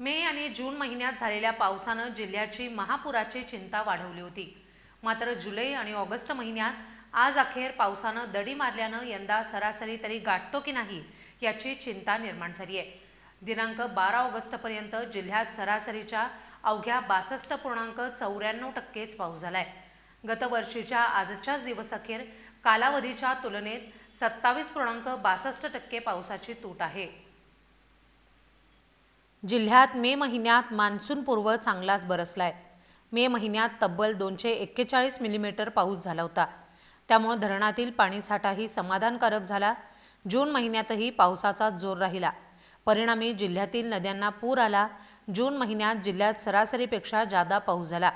मे आणि जून महिन्यात झालेल्या पावसानं जिल्ह्याची महापुराची चिंता वाढवली होती. मात्र जुलै आणि ऑगस्ट महिन्यात आज अखेर पावसानं दडी मारल्यानं यंदा सरासरी तरी गाठतो की नाही याची चिंता निर्माण झाली आहे. दिनांक बारा ऑगस्टपर्यंत जिल्ह्यात सरासरीच्या अवघ्या बासष्ट पूर्णांक चौऱ्याण्णव टक्केच पाऊस झालाय. गतवर्षीच्या आजच्याच दिवसअखेर कालावधीच्या तुलनेत सत्तावीस पूर्णांक बासष्ट टक्के पावसाची तूट आहे. जिल्ह्यात मे महिन्यात मान्सूनपूर्व चांगलाच बरसलाय. मे महिन्यात तब्बल दोनशे एक्केचाळीस मिलीमीटर पाऊस झाला होता. त्यामुळे धरणातील पाणीसाठाही समाधानकारक झाला. जून महिन्यातही पावसाचा जोर राहिला. परिणामी जिल्ह्यातील नद्यांना पूर आला. जून महिन्यात जिल्ह्यात सरासरीपेक्षा जादा पाऊस झाला.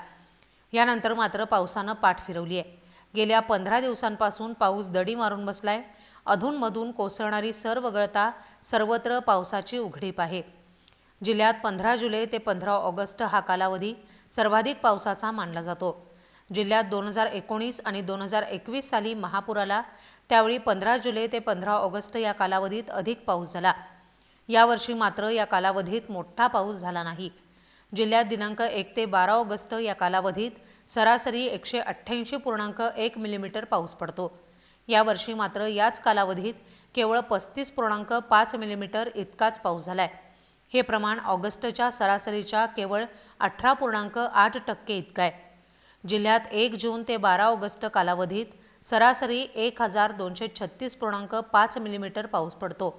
यानंतर मात्र पावसानं पाठ फिरवली आहे. गेल्या पंधरा दिवसांपासून पाऊस दडी मारून बसलाय. अधूनमधून कोसळणारी सर वगळता सर्वत्र पावसाची उघडीप आहे. जिल्ह्यात पंधरा जुलै ते पंधरा ऑगस्ट हा कालावधी सर्वाधिक पावसाचा मानला जातो. जिल्ह्यात दोन हजार एकोणीस आणि दोन हजार एकवीस साली महापूर आला त्यावेळी पंधरा जुलै ते पंधरा ऑगस्ट या कालावधीत अधिक पाऊस झाला. यावर्षी मात्र या कालावधीत मोठा पाऊस झाला नाही. जिल्ह्यात दिनांक एक ते बारा ऑगस्ट या कालावधीत सरासरी एकशे अठ्ठ्याऐंशी पूर्णांक एक मिलीमीटर पाऊस पडतो. यावर्षी मात्र याच कालावधीत केवळ पस्तीस पूर्णांक पाच मिलीमीटर इतकाच पाऊस झाला आहे हे प्रमाण ऑगस्टच्या सरासरीच्या केवळ अठरा पूर्णांक आठ टक्के इतकं आहे. जिल्ह्यात एक जून ते बारा ऑगस्ट कालावधीत सरासरी एक हजार दोनशे छत्तीस पूर्णांक पाच मिलीमीटर पाऊस पडतो.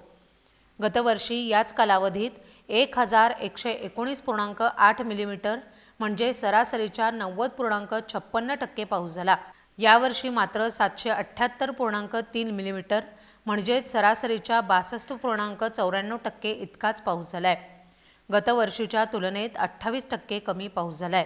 गतवर्षी याच कालावधीत एक हजार एकशे एकोणीस पूर्णांक आठ मिलीमीटर म्हणजे सरासरीच्या नव्वद पूर्णांक छप्पन्न टक्के पाऊस झाला. यावर्षी मात्र सातशे अठ्ठ्याहत्तर पूर्णांक तीन मिलीमीटर म्हणजेच सरासरीच्या बासष्ट पूर्णांक चौऱ्याण्णव टक्के इतकाच पाऊस झालाय. गतवर्षीच्या तुलनेत अठ्ठावीस टक्के कमी पाऊस झालाय.